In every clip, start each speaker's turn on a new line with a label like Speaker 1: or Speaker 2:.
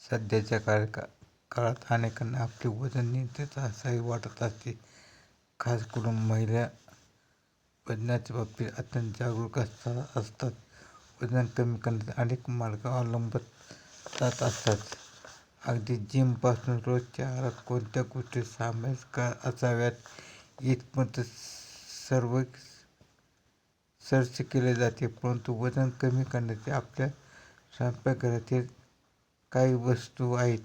Speaker 1: सध्याच्या काळ काळात अनेकांना आपले वजन नियंत्रित असावे वाटत असते. खास करून महिला वजनाच्या बाबतीत अत्यंत जागरूक असतात. वजन कमी करण्याचे अनेक मार्ग अवलंबत जात असतात. अगदी जिमपासून रोजच्या आहारात कोणत्या गोष्टी समाविष्ट असाव्यात इथपर्यंत सर्व सर्च केले जाते. परंतु वजन कमी करण्याचे आपल्या स्वयंपाकघरातील काही वस्तू आहेत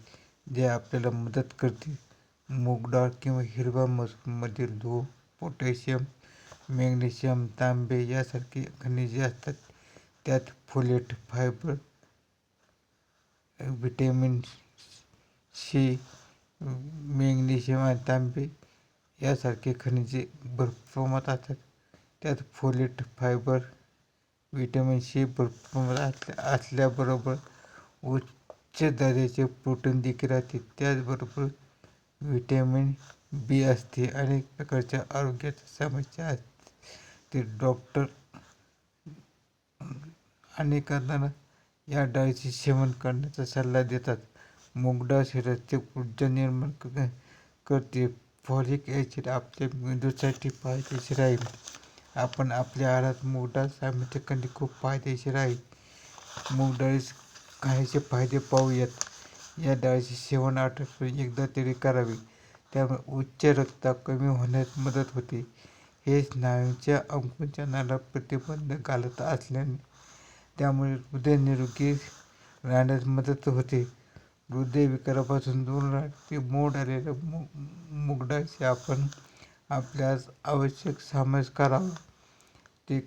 Speaker 1: ज्या आपल्याला मदत करतील. मूग डाळ किंवा हिरव्या मसूरमध्ये लोह, पोटॅशियम, मॅग्नेशियम, तांबे यासारखी खनिजे असतात. त्यात folate, fibre, vitamin C, magnesium आणि तांबे यासारखे खनिजे भरपूर प्रमाणात असतात. त्यात फोलेट, फायबर, व्हिटॅमिन सी भरपूर प्रमाणात असल्याबरोबर उच्च उच्च दर्जाचे प्रोटीन देखील राहते त्याचबरोबर व्हिटॅमिन बी असते. अनेक प्रकारच्या आरोग्याच्या समस्या ते डॉक्टर अनेकांना या डाळीचे सेवन करण्याचा सल्ला देतात. मूग डाळ शरीरात ऊर्जा निर्माण करते. फॉलिक ॲसिड आपल्या मेंदूसाठी फायदेशीर आहे. आपण आपल्या आहारात मूग डाळ समाविष्ट करणे खूप फायदेशीर आहे. मूग डाळीस खायचे फायदे पाहूयात. या डाळीचे सेवन आठवड्यातून एकदा तरी करावे. त्यामुळे उच्च रक्तदाब कमी होण्यास मदत होते. हे स्नायूंच्या आकुंचनाला प्रतिबंध घालत असल्याने त्यामुळे हृदय निरोगी राहण्यास मदत होते. हृदयविकारापासून दूर राहते मोड आलेल्या मु मुगडाशी आपण आपल्यास आवश्यक अवश्य समावेश करावा. ते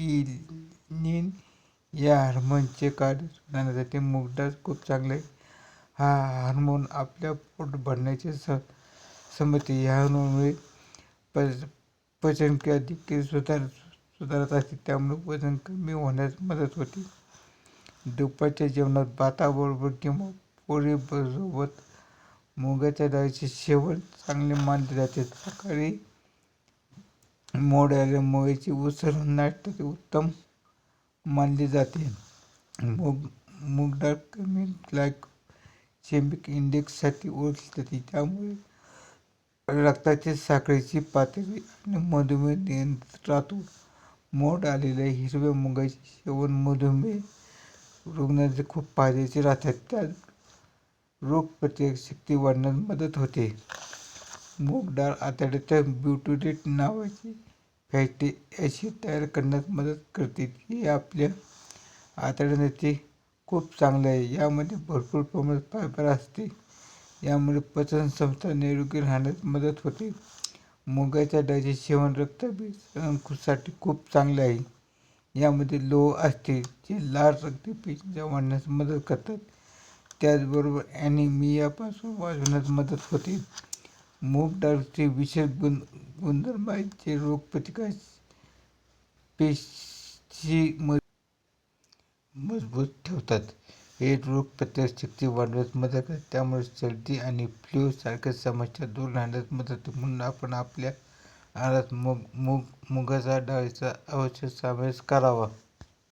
Speaker 1: इलिन या हार्मोनचे कार्य सुधारण्यासाठी मूग डाळ खूप चांगली आहे. हा हार्मोन आपल्या पोट भरण्याची समजते या हार्मोनमुळे पच पचनक्रिया देखील सुधारत असते. त्यामुळे वजन कमी होण्यास मदत होते. दुपारच्या जेवणात भाताबरोबर किंवा पोळीबरोबर मुगाच्या डाळीचे सेवन चांगले मानले जाते. सकाळी मोड आलेल्या मुगाची उसळ नाश्त्यासाठी उत्तम मानली जाते. मूग डाळ कमी ग्लायसेमिक इंडेक्ससाठी ओळखली जाते. त्यामुळे रक्ताची साखरेची पातळी आणि मधुमेह नियंत्रणात राहतो. मोड आलेल्या हिरव्या मुगाचे सेवन मधुमेह रुग्णाचे खूप फायद्याचे राहतात त्यात रोगप्रतिकारक शक्ती मदत होते. मूग डाळ आतड्याच्या ब्युटारेट नावाची फॅटी ॲसिड तयार करण्यास मदत करते. हे आपल्या आतड्यांसाठी खूप चांगलं आहे. यामध्ये भरपूर प्रमाणात फायबर असते. यामुळे पचन संस्था निरोगी राहण्यास मदत होते. मुगाच्या डाळीचे सेवन रक्तपेशी आणि खूप चांगले आहे. यामध्ये लोह असते जे लाल रक्तपेशी वाढण्यास मदत करतात. त्याचबरोबर ॲनिमियापासून वाचण्यास मदत होते. मूग डाळीचे विशेष गुणधर्म आहेत जे रोगप्रतिकार पेशी मजबूत ठेवतात. हे रोगप्रतिकारक शक्ती वाढवण्यास मदत करतात. त्यामुळे सर्दी आणि फ्लू सारख्या समस्या दूर राहण्यास मदत होते. म्हणून आपण आपल्या आहारात मूग मूग मुगाचा डाळीचा अवश्य समावेश करावा.